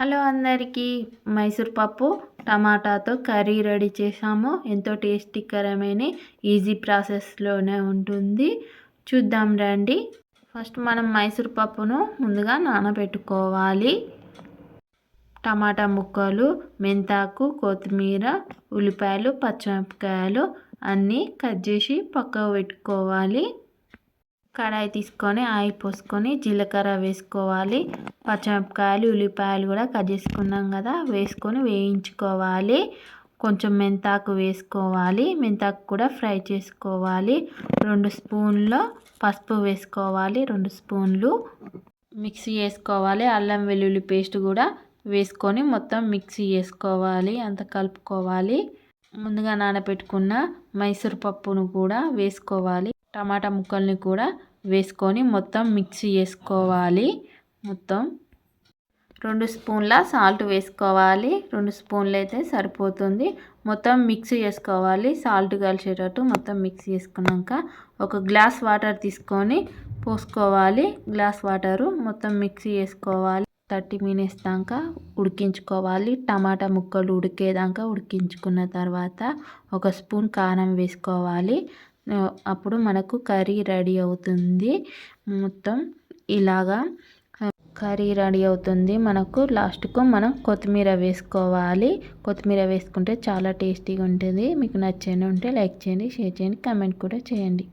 Hello అందరికీ మైసూర్ పప్పు టమాటాతో curry ready చేసాము ఎంతో టేస్టీకరమైన ఈజీ ప్రాసెస్లోనే ఉంటుంది. చూద్దాం రండి. ఫస్ట్ మనం మైసూర్ పప్పును ముందుగా నానబెట్టుకోవాలి. టమాటా ముక్కలు మెంతాకు కొత్తిమీర ఉల్లిపాయలు పచ్చిమిరపకాయలు అన్నీ కట్ చేసి పక్కకు పెట్టుకోవాలి. కడాయి తీసుకొని ఆయిల్ పోసుకొని జీలకర్ర వేసుకోవాలి. పచ్చిమిరపకాయలు ఉల్లిపాయలు కూడా కట్ చేసుకున్నాం కదా వేసుకొని వేయించుకోవాలి. కొంచెం మెంతాకు వేసుకోవాలి. మెంతాకు కూడా ఫ్రై చేసుకోవాలి. రెండు స్పూన్ల పసుపు వేసుకోవాలి రెండు స్పూన్లు. మిక్సీ వేసుకోవాలి. అల్లం వెల్లుల్లి పేస్ట్ కూడా వేసుకొని మొత్తం మిక్సీ వేసుకోవాలి అంత కలుపుకోవాలి. ముందుగా నానబెట్టుకున్న మైసూర్ పప్పును కూడా వేసుకోవాలి. టమాటా ముక్కల్ని కూడా వేసుకొని మొత్తం మిక్సీ చేసుకోవాలి. మొత్తం రెండు స్పూన్ల సాల్ట్ వేసుకోవాలి. రెండు స్పూన్లు అయితే సరిపోతుంది. మొత్తం మిక్స్ చేసుకోవాలి. సాల్ట్ కలిసేటట్టు మొత్తం మిక్సీ చేసుకున్నాక ఒక గ్లాస్ వాటర్ తీసుకొని పోసుకోవాలి. గ్లాస్ వాటరు మొత్తం మిక్సీ చేసుకోవాలి. థర్టీ మినిట్స్ దాకా ఉడికించుకోవాలి. టమాటా ముక్కలు ఉడికేదాకా ఉడికించుకున్న తర్వాత ఒక స్పూన్ కారం వేసుకోవాలి. అప్పుడు మనకు కర్రీ రెడీ అవుతుంది. మొత్తం ఇలాగా కర్రీ రెడీ అవుతుంది. మనకు లాస్ట్కు మనం కొత్తిమీర వేసుకోవాలి. కొత్తిమీర వేసుకుంటే చాలా టేస్టీగా ఉంటుంది. మీకు నచ్చని ఉంటే లైక్ చేయండి షేర్ చేయండి కమెంట్ కూడా చేయండి.